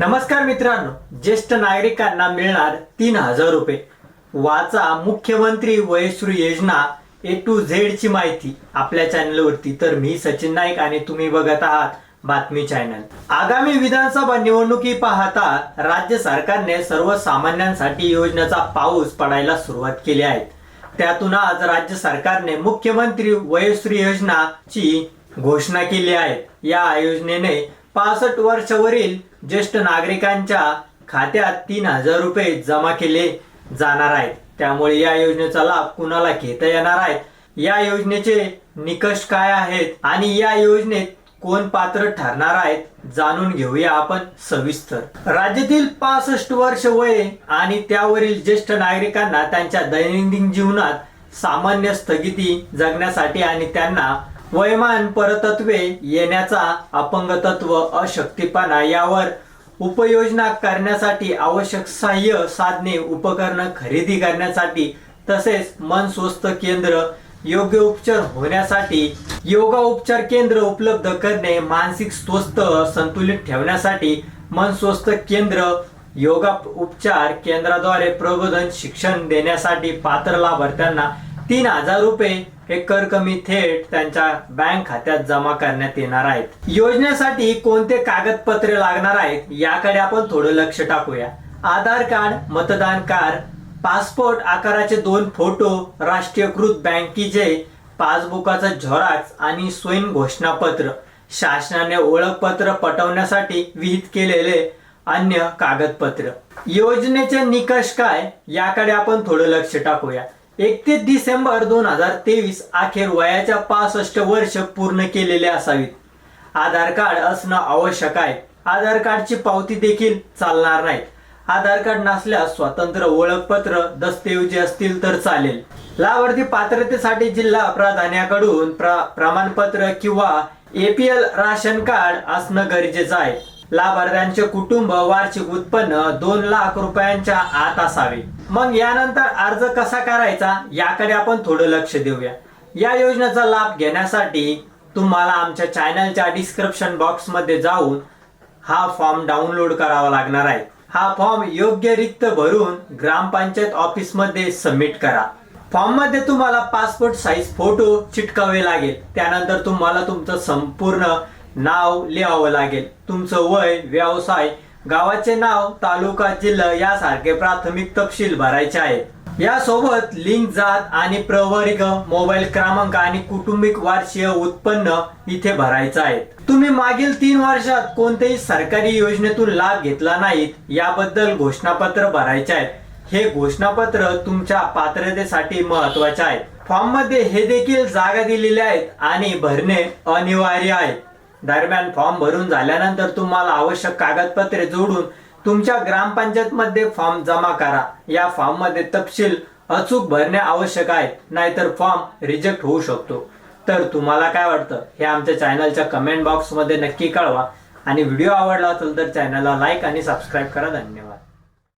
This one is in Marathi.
नमस्कार मित्रांनो ज्येष्ठ नागरिकांना मिळणार तीन हजार रुपये. वाचा मुख्यमंत्री वयश्री योजना ए टू झेड ची माहिती आपल्या चॅनलवरती. तर मी सचिन नाईक आणि तुम्ही बघत आहात बातमी चॅनल. आगामी विधानसभा निवडणुकी पाहता राज्य सरकारने सर्वसामान्यांसाठी योजनेचा पाऊस पडायला सुरुवात केली आहे. त्यातून आज राज्य सरकारने मुख्यमंत्री वयश्री योजनाची घोषणा केली आहे. या योजनेने पासष्ट वर्षावरील ज्येष्ठ नागरिकांच्या खात्यात तीन हजार रुपये जमा केले जाणार आहेत. त्यामुळे या योजनेचा लाभ कुणाला घेता येणार आहे? या योजनेचे निकष काय आहेत आणि या योजनेत कोण पात्र ठरणार आहेत? जाणून घेऊया आपण सविस्तर. राज्यातील पासष्ट वर्ष वय आणि त्यावरील ज्येष्ठ नागरिकांना त्यांच्या दैनंदिन जीवनात सामान्य स्थगिती जगण्यासाठी आणि त्यांना वयमान परतत्वे येण्याचा अपंगतत्व अशक्तीपणा यावर उपयोजना करण्यासाठी आवश्यक सहाय्य साधने उपकरणं खरेदी करण्यासाठी तसेच मन स्वस्थ केंद्र योग्य उपचार होण्यासाठी योगा उपचार केंद्र उपलब्ध करणे मानसिक स्वस्थ संतुलित ठेवण्यासाठी मन स्वस्थ केंद्र योगा उपचार केंद्राद्वारे प्रबोधन शिक्षण देण्यासाठी पात्र लाभार्थ्यांना तीन हजार रुपये हे कर कमी थेट त्यांच्या बँक खात्यात जमा करण्यात येणार आहेत. योजनेसाठी कोणते कागदपत्रे लागणार आहेत याकडे आपण थोडं लक्ष टाकूया. आधार कार्ड मतदान कार्ड पासपोर्ट आकाराचे दोन फोटो राष्ट्रीयकृत बँकेचे पासबुकाचा झेरॉक्स आणि स्वयं घोषणापत्र शासनाने ओळखपत्र पटवण्यासाठी विहित केलेले अन्य कागदपत्र. योजनेचे निकष काय याकडे आपण थोडं लक्ष टाकूया. एकतीस डिसेंबर दोन हजार तेवीस अखेर वयाच्या पासष्ट वर्ष पूर्ण केलेले असावीत. आधार कार्ड असणं आवश्यक आहे. आधार कार्डची पावती देखील चालणार नाही आधार कार्ड नसल्यास स्वतंत्र ओळखपत्र दस्तऐवजी असतील तर चालेल. लाभार्थी पात्रतेसाठी जिल्हा प्राधान्याकडून प्र प्रमाणपत्र किंवा एपीएल राशन कार्ड असणं गरजेचं आहे. लाभार्थ्यांचे कुटुंब वार्षिक उत्पन्न दोन लाख रुपयांच्या आत असावे. मग यानंतर अर्ज कसा करायचा? याकडे आपण थोडं लक्ष देऊया. या योजनेचा लाभ घेण्यासाठी तुम्हाला आमच्या चॅनलच्या डिस्क्रिप्शन बॉक्समध्ये जाऊन हा फॉर्म डाउनलोड करावा लागणार आहे. हा फॉर्म योग्य रिक्त भरून ग्रामपंचायत ऑफिसमध्ये सबमिट करा. फॉर्ममध्ये तुम्हाला पासपोर्ट साईज फोटो चिटकावे लागेल. त्यानंतर तुम्हाला तुमचं संपूर्ण नाव लिहावं लागेल. तुमचं वय व्यवसाय गावाचे नाव तालुका जिल्हा यासारखे प्राथमिक तपशील भरायचे आहेत. यासोबत लिंक जात आणि प्रवर्ग मोबाईल क्रमांक आणि कुटुंबिक वार्षिक उत्पन्न इथे भरायचं आहे. तुम्ही मागील तीन वर्षात कोणत्याही सरकारी योजनेतून लाभ घेतला नाहीत याबद्दल घोषणापत्र भरायचे आहेत. हे घोषणापत्र तुमच्या पात्रतेसाठी महत्त्वाचे आहे फॉर्ममध्ये हे देखील जागा दिलेल्या आहेत आणि भरणे अनिवार्य आहे. दरम्यान फॉर्म भरून झाल्यानंतर तुम्हाला आवश्यक कागदपत्रे जोडून तुमच्या ग्रामपंचायत मध्ये फॉर्म जमा करा. या फॉर्ममध्ये तपशील अचूक भरणे आवश्यक आहे नाहीतर फॉर्म रिजेक्ट होऊ शकतो. तर तुम्हाला काय वाटतं? हे आमच्या चॅनलच्या कमेंट बॉक्समध्ये नक्की कळवा. आणि व्हिडिओ आवडला असेल तर चॅनलला लाईक आणि सबस्क्राईब करा. धन्यवाद.